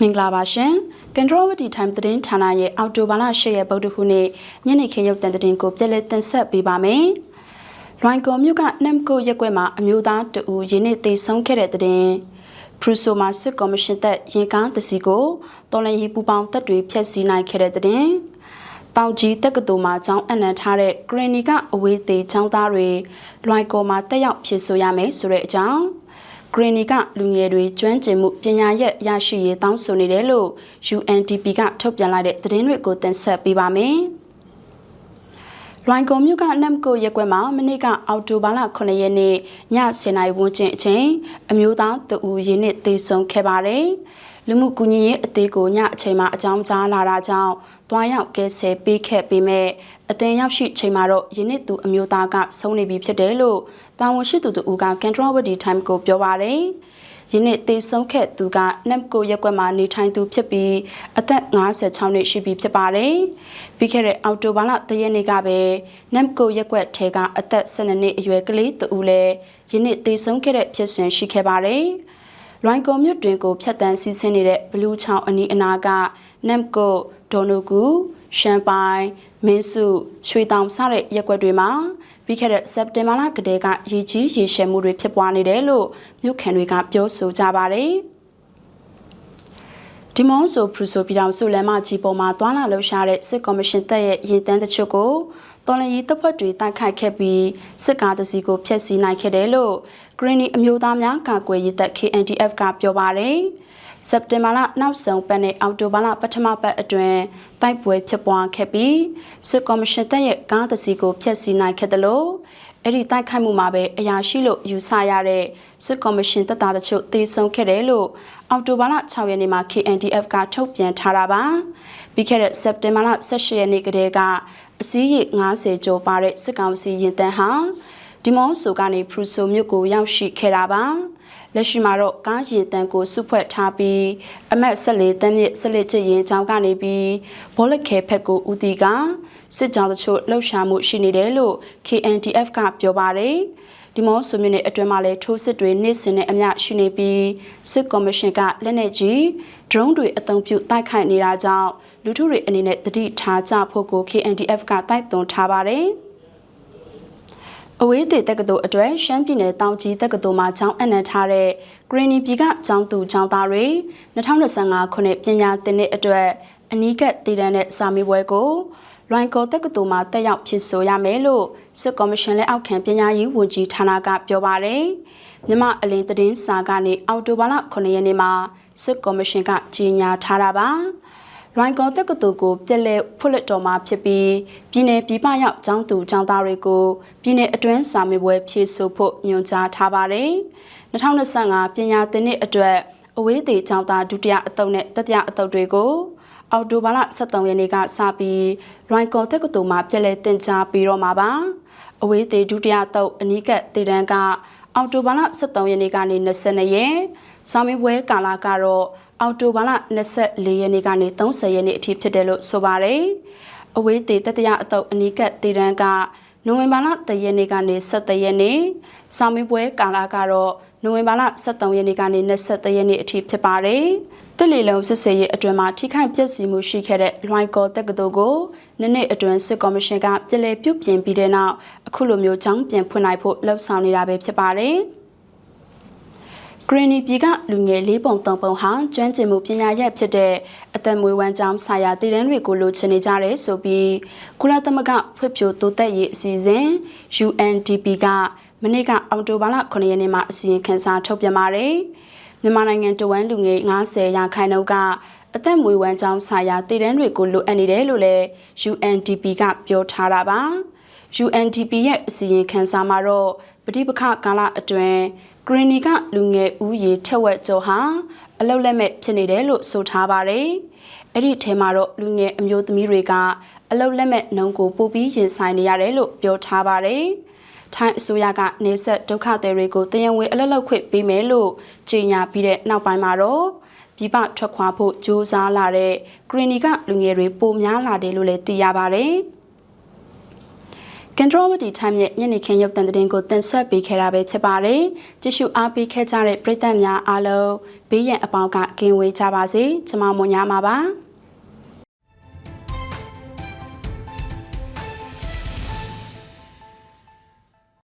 မင်္ဂလာပါရှင်ကန်ထရိုဝတီ time သတင်းဌာနရဲ့အော်တိုဘာလ10ရက်ဗုဒ္ဓဟူးနေ့ညနေခင်းရုပ်သံသတင်းကိုပြည်လဲတင်ဆက်ပေးပါမယ်။လွိုင်ကော်မြို့ကနမ်ကိုရက်ကွက်မှာအမျိုးသားတဦးရင်းနှီးသိဆုံးခဲ့တဲ့တဲ့ဖရူဆိုမာစစ်ကော်မရှင်သက်ရင်ကားတစီကိုတော်လန်ရီပူပေါင်းတပ်တွေဖျက်ဆီးနိုင်ခဲ့တဲ့တဲ့တောင်ကြီးတက္ကသိုလ်မှာကျောင်းအနှံထားတဲ့ဂရနီကအဝေးသေးကျောင်းသားတွေလွိုင်ကော်မှာတက်ရောက်ဖြစ်ဆိုရမယ်ဆိုတဲ့အကြောင်း ဂရီနီကလူငယ်တွေကျွမ်းကျင်မှုပညာရက်ရရှိရေးတောင်းဆိုနေတယ်လို့ UNDP ကထုတ်ပြန်လိုက်တဲ့သတင်းတွေကိုတင်ဆက်ပေးပါမယ်။လွိုင်ကော်မြို့ကနမ်ကိုရက်ကွက်မှာမနေ့ကအောက်တိုဘာလ9ရက်နေ့ည10:00နာရီဝန်းကျင်အချိန်အမျိုးသားတဦးရင်းနစ်သေဆုံးခဲ့ပါတယ်။ လူမှုကူညီရေးအသေးကိုညအချိန်မှာအကြောင်းကြားလာတာကြောင့်တွားရောက်ကဲဆယ်ပေးခဲ့ပေမဲ့အသင်ရောက်ရှိချိန်မှာတော့ယင်းနစ်သူအမျိုးသားကဆုံးနေပြီဖြစ်တယ်လို့တာဝန်ရှိသူတူကကန်ထရဝတီ time ကိုပြောပါတယ်။ယင်းနစ်တေဆုံးခဲ့သူကနမ်ကိုရက်ကွက်မှာနေထိုင်သူဖြစ်ပြီးအသက်56နှစ်ရှိပြီဖြစ်ပါတယ်။ပြီးခဲ့တဲ့အောက်တိုဘာလ3ရက်နေ့ကပဲနမ်ကိုရက်ကွက်ထဲကအသက်12နှစ်အရွယ်ကလေးတူလည်းယင်းနစ်တေဆုံးခဲ့တဲ့ဖြစ်စဉ်ရှိခဲ့ပါတယ်။ လွိုင်ကော်မြို့တွင်ကိုဖြတ်တန်းစီးဆင်းနေတဲ့ဘလူးချောင်းအနီးအနားကနမ်ကိုဒေါ်နိုကူရှမ်ပိုင်မင်းစုရွှေတောင်စတဲ့ရက်ွက်တွေမှာပြီးခဲ့တဲ့စက်တင်ဘာလကတည်းကရေကြီးရေရှည်မှုတွေဖြစ်ပွားနေတယ်လို့မြို့ခံတွေကပြောဆိုကြပါတယ်ဒီမွန်ဆိုပရူဆိုပြည်တော်စုလမ်းမကြီးပေါ်မှာတွာလာလှုပ်ရှားတဲ့စစ်ကော်မရှင်တပ်ရဲ့ရင်တန်းတချို့ကို တော်လန်ရီတပ်ဖွဲ့တွေတိုက်ခိုက်ခဲ့ပြီးစစ်ကားတစီကိုဖျက်ဆီးနိုင်ခဲ့တယ်လို့ Greeny အမျိုးသားများကာကွယ်ရေးတပ် KNDF ကပြောပါတယ်။စက်တင်ဘာလနောက်ဆုံးပတ်နဲ့အောက်တိုဘာလပထမပတ်အတွင်းတိုက်ပွဲဖြစ်ပွားခဲ့ပြီးစစ်ကော်မရှင်တပ်ရဲ့ကားတစ်စီးကိုဖျက်ဆီးနိုင်ခဲ့တယ်လို့အဲ့ဒီတိုက်ခိုက်မှုမှာပဲအရာရှိလို့ယူဆရတဲ့စစ်ကော်မရှင်တပ်သားတို့တေဆုံးခဲ့တယ်လို့အောက်တိုဘာလ6ရက်နေ့မှာ KNDF ကထုတ်ပြန်ထားတာပါပြီးခဲ့တဲ့စက်တင်ဘာလ18ရက်နေ့ကတည်းက အစည်းအဝေး90ကျော်ပါတဲ့စစ်ကောင်စီရင်တန်းဟာဒီမော့ဆိုကနေဖရူဆိုမြို့ကိုရောက်ရှိခဲ့တာပါလက်ရှိမှာတော့ကားရင်တန်းကိုစုဖွဲ့ထားပြီးအမတ်၁၄တန်းမြင့်ဆက်လက်ချရင်ကျောင်းကနေပြီးဘောလခဲဖက်ကိုဦးတီကစစ်ကြောင်းတချို့လှုပ်ရှားမှုရှိနေတယ်လို့ KNDF ကပြောပါတယ် ဒီမောဆိုမြင့်နဲ့အတွင်းမှာလည်းထိုးစစ်တွေနေ့စဉ်နဲ့အမျှရှိနေပြီးစစ်ကော်မရှင်ကလက်နက်ကြီး drone တွေအသုံးပြုတိုက်ခိုက်နေတာကြောင့်လူထုတွေအနေနဲ့တတိထားကြဖို့ကို KNDF ကတိုက်တွန်းထားပါတယ်။အဝေးသေးတက္ကသိုလ်အတွက်ရှမ်းပြည်နယ်တောင်ကြီးတက္ကသိုလ်မှာကျောင်းအနှံထားတဲ့ Green ပြည်ကကျောင်းသူကျောင်းသားတွေ2025ခုနှစ်ပညာသင်နှစ်အတွက်အနီးကပ်တည်တံတဲ့စာမေးပွဲကို လွိုင်ကော်တက္ကသိုလ်မှာတက်ရောက်ဖြစ်ဆိုရမယ်လို့စစ်ကော်မရှင်လက်အောက်ခံပညာရေးဝန်ကြီးဌာနကပြောပါရယ်မြမအလင်းသတင်းစာကနေအော်တိုဘာလ9ရက်နေ့မှာစစ်ကော်မရှင်ကကြေညာထားတာပါ။လွိုင်ကော်တက္ကသိုလ်ကိုပြက်လက်ဖွလက်တော်မှာဖြစ်ပြီးပြည်내ပြည်ပရောက်ကျောင်းသူကျောင်းသားတွေကိုပြည်내အတွင်းစာမေးပွဲဖြေဆိုဖို့ညွှန်ကြားထားပါတယ်။2025ပညာသင်နှစ်အတွက်အဝေးသေးကျောင်းသားဒုတိယအသုတ်နဲ့တတိယအသုတ်တွေကို အော်တိုဘာလ23ရက်နေ့ကစပြီးလွိုင်ကော်တက္ကသိုလ်မှာပြက်လက်တင်ကြားပြီးတော့မှာပါ။အဝေးသေးဒုတိယအသုတ်အနီးကပ်တည်တန်းကအော်တိုဘာလ23ရက်နေ့ကနေ22ရက်စာမေးပွဲကာလကတော့အောက်တိုဘာလ24ရက်နေ့ကနေ30ရက်နေ့အထိဖြစ်တယ်လို့ဆိုပါတယ်။အဝေးသေးတတရအတုပ်အနီးကပ်တည်တန်းကနိုဝင်ဘာလ3ရက်နေ့ကနေ17ရက်နေ့ဆောင်းမင်းပွဲကာလကတော့နိုဝင်ဘာလ23ရက်နေ့ကနေ23ရက်နေ့အထိဖြစ်ပါတယ်။ တက်လီလုံးစစ်စေးရဲ့အတွင်မှာထိခိုက်ပျက်စီးမှုရှိခဲ့တဲ့လွိုင်ကော်တက္ကသိုလ်ကိုနှစ်နှစ်အတွင်းစစ်ကော်မရှင်ကပြည်လဲပြုပြင်ပြီးတဲ့နောက်အခုလိုမျိုးကြောင်းပြန်ဖွင့်နိုင်ဖို့လှုံ့ဆော်နေတာပဲဖြစ်ပါတယ်။ဂရင်းနီပြည်ကလူငယ်လေးပုံသုံးပုံဟာကျွမ်းကျင်မှုပညာရပ်ဖြစ်တဲ့အသက်မွေးဝမ်းကြောင်းဆိုင်ရာတည်တန်းတွေကိုလိုချင်နေကြတယ်ဆိုပြီးကုလသမဂ္ဂဖွံ့ဖြိုးတိုးတက်ရေးအစီအစဉ် UNDP ကမနေ့ကအောက်တိုဘာလ9ရက်နေ့မှာအစီရင်ခံစာထုတ်ပြန်ပါတယ်။ မြန်မာနိုင်ငံတဝမ်းလူငယ်90ရာခိုင်နှုန်းကအသက်မွေးဝမ်းကြောင်းဆိုင်ရာတည်တန်းတွေကိုလိုအပ်နေတယ်လို့လည်း UNDP ကပြောထားတာပါ။ UNDP ရဲ့အစီရင်ခံစာမှာတော့ပဋိပက္ခကာလအတွင်းဂရနီကလူငယ်ဦးရေထက်ဝက်ကျော်ဟာအလောက်လက်မဲ့ဖြစ်နေတယ်လို့ဆိုထားပါတယ်။အဲ့ဒီထဲမှာတော့လူငယ်အမျိုးသမီးတွေကအလောက်လက်မဲ့နှုံကိုပို့ပြီးရင်ဆိုင်နေရတယ်လို့ပြောထားပါတယ်။ ထိုင်းအစိုးရကနေဆက်ဒုက္ခသည်တွေကိုတယံဝင်အလက်လောက်ခွင့်ပေးမယ်လို့ကြေညာပြီးတဲ့နောက်ပိုင်းမှာတော့ပြည်ပထွက်ခွာဖို့ကြိုးစားလာတဲ့ဂရနီကလူငယ်တွေပိုများလာတယ်လို့လည်းသိရပါတယ်။ကန်ထရိုဝတီ time ရဲ့ညနေခင်းရုပ်သံသတင်းကိုတင်ဆက်ပေးခဲ့တာပဲဖြစ်ပါတယ်။ကြည့်ရှုအားပေးခဲ့ကြတဲ့ပရိသတ်များအားလုံးဘေးရန်အပေါင်းကကင်းဝေးကြပါစေ။ကျွန်မမွန်ညာမှာပါ။